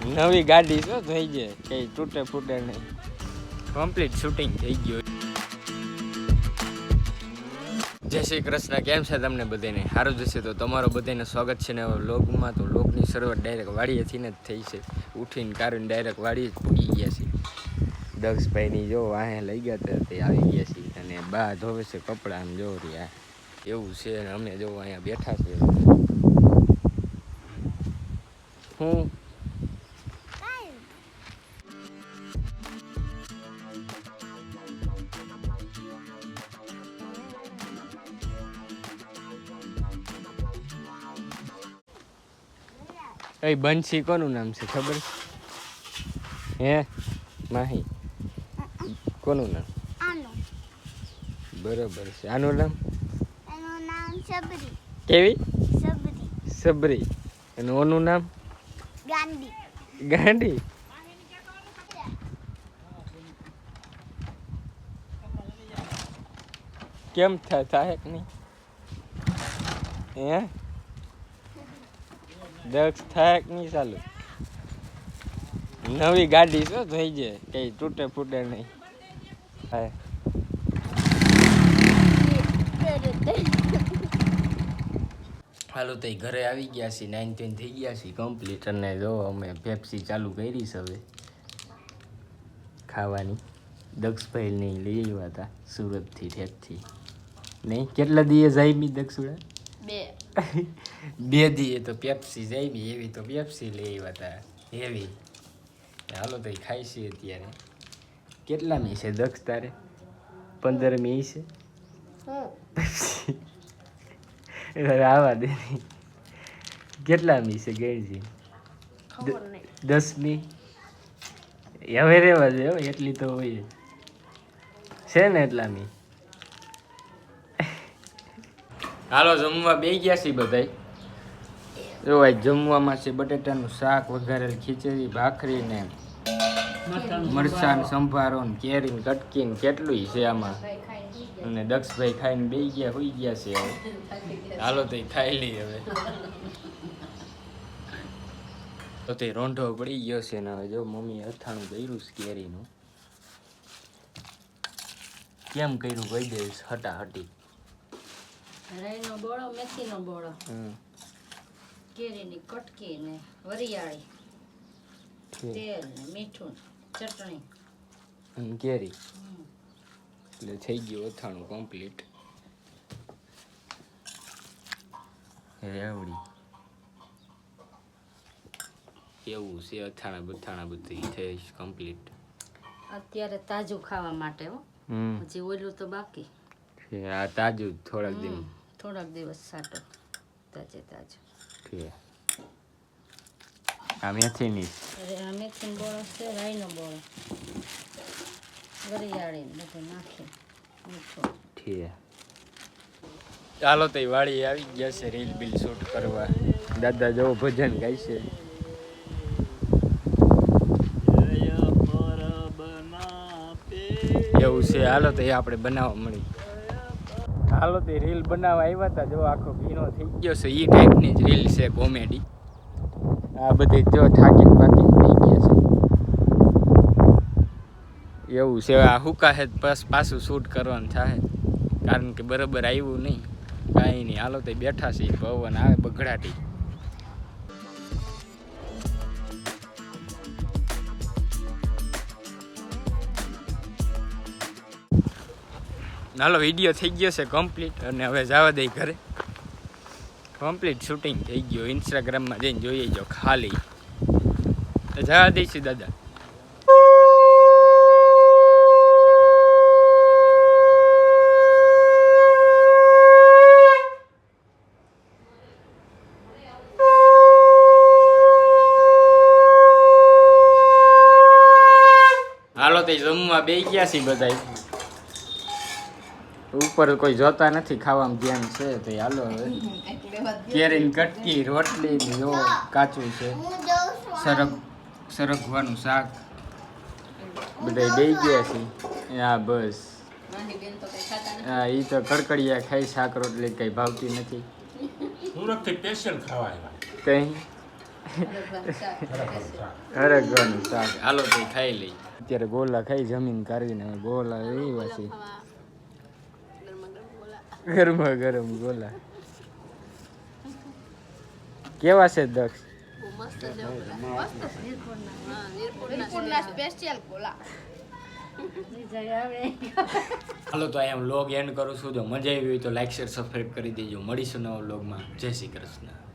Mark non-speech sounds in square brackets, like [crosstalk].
નવી ગાડી શું થઈ જાય કઈ તૂટે ફૂટે નહીં. કમ્પ્લીટ શૂટિંગ થઈ ગયું. જય શ્રી કૃષ્ણ, કેમ છે તમને બધાને? સારું જશે તો તમારો બધાને સ્વાગત છે ને લોગમાં તો લોગની શરૂઆત ડાયરેક્ટ વાડીએથી ને જ થઈ છે. ઉઠીને કાઢીને ડાયરેક્ટ વાડી જ પૂગી ગયા છે. દક્ષભાઈની જો વાહે લઈ ગયા ત્યાં તે આવી ગયા છે અને બા ધોવે છે કપડાં આમ જો રહ્યા એવું છે અને અમે જો અહીંયા બેઠા છે. હું એ બંસી કોનું નામ છે ખબર? હે? માહી. કોનું નામ? બરાબર છે. આનું નામ? એનું નામ સબરી. કેવી? સબરી. સબરી. અને ઓનું નામ? ગાંધી ગાંડી? કેમ થાય થાય કે નહીં? હે? દક્ષ થાક નહીં ચાલુ. નવી ગાડી શું થઈ જાય. કઈ તૂટે ફૂટે નહીં. હા. હાલો તો ઘરે આવી ગયા છીએ નાઇન ટેન થઈ ગયા છીએ કમ્પ્લીટ અને જો અમે પેપ્સી ચાલુ કરી છે હવે. ખાવાની. દક્ષભાઈ નહીં લઈ આવ્યા હતા સુરતથી ઠેકથી નહીં? કેટલા દીએ જાયમી દક્ષુડા? બે. [laughs] બે દીએ તો પેપ્સી જાયમી એવી તો પેપ્સી લઈ આવ્યા હતા એવી હાલો તો ખાઈ છે અત્યારે. કેટલામી છે દક્ષ તારે? પંદરમી છે? [laughs] હવે આવા દે. કેટલામી છે ગેરજી દસમી? હવે રેવા દે હો, એટલી તો હોય છે ને એટલામી? હાલો જમવા બે ગયા છીએ બધા જો જમવામાં છે બટેટાનું શાક વઘારેલ ખીચડી ભાખરી ને મરચાં સંભારો. ને કેરી ને કટકી ને કેટલું છે આમાં. અને દક્ષભાઈ ખાઈને બે ગયા હોઈ ગયા છે હવે. હાલો તો ખાઈ લઈ હવે. તો તે રોંઢો પડી ગયો છે ને હવે જો મમ્મી અથાણું કર્યું છે કેરીનું. કેમ કર્યું કહી દઈશ હટાહટી? રાઈનો બોળો મેથીનો બોળો. હમ. કેરીની કટકી ને વરિયાળી તેલ ને મીઠું ચટણી. અને કેરી. એટલે થઈ ગયું અથાણું કમ્પ્લીટ રેવડી. એવું છે અથાણા બથાણા બધી થઈ કમ્પ્લીટ અત્યારે તાજું ખાવા માટે હો. હમ. હજી ઓલું તો બાકી. છે આ તાજું થોડાક દિન થોડાક દિવસ સાટો. તાજે તાજો. આ મેથીની. અરે આ મેથીનો બોળો છે રાઈનો બોળો. વરિયાળી બધું નાખી મીઠું. ઠીક ચાલો તો વાળી આવી ગયા છે રીલ બિલ શૂટ કરવા. દાદા જેવો ભજન ગાય છે એવું છે હાલો તો એ આપણે બનાવવા મળી. હાલો તે રીલ બનાવવા આવ્યા હતા જો આખો ભીનો થઈ ગયો. છે એ ટાઈપની જ રીલ છે કોમેડી. આ બધી જો ઠાકીને બાકીને થઈ ગયા છે. એવું છે આ હુકા હે બસ પાછું શૂટ કરવાનું થાય. કારણ કે બરાબર આવ્યું નહીં. કાંઈ નહીં હાલો તે બેઠા છે પવન આવે બગડાટી. હાલો વીડિયો થઈ ગયો છે કમ્પ્લીટ અને હવે જવા દઈ ઘરે. કમ્પ્લીટ શૂટિંગ થઈ ગયું. ઇન્સ્ટાગ્રામમાં જઈને જોઈએ જો ખાલી. જવા દઈશું, દાદા. હાલો, તે જમવા બે ગયા છીએ બધા ઉપર કોઈ જોતા નથી ખાવામાં ધ્યાન છે તો હાલો હવે. કેરીની કટકી રોટલી ને જો કાચું છે. સરગ સરગવાનું શાક. બધા બે ગયા છે. હા બસ. હા એ તો કડકડિયા ખાઈ શાક રોટલી કઈ ભાવતી નથી. સુરતથી સ્પેશિયલ ખાવા આવ્યા. કઈ? હરગવાનું શાક. હાલો તો ખાઈ લઈ અત્યારે ગોલા ખાઈ જમીન કાઢીને ગોલા એવા છે. ગરમા ગરમ ગોલા. કેવા છે દક્ષ? હાલો તો અહીંયા લોગ એન્ડ કરું છું. જો મજા આવી હોય તો લાઈક શેર સબસ્ક્રાઈબ કરી દેજો. મળીશું નવા લોગમાં જય શ્રી કૃષ્ણ.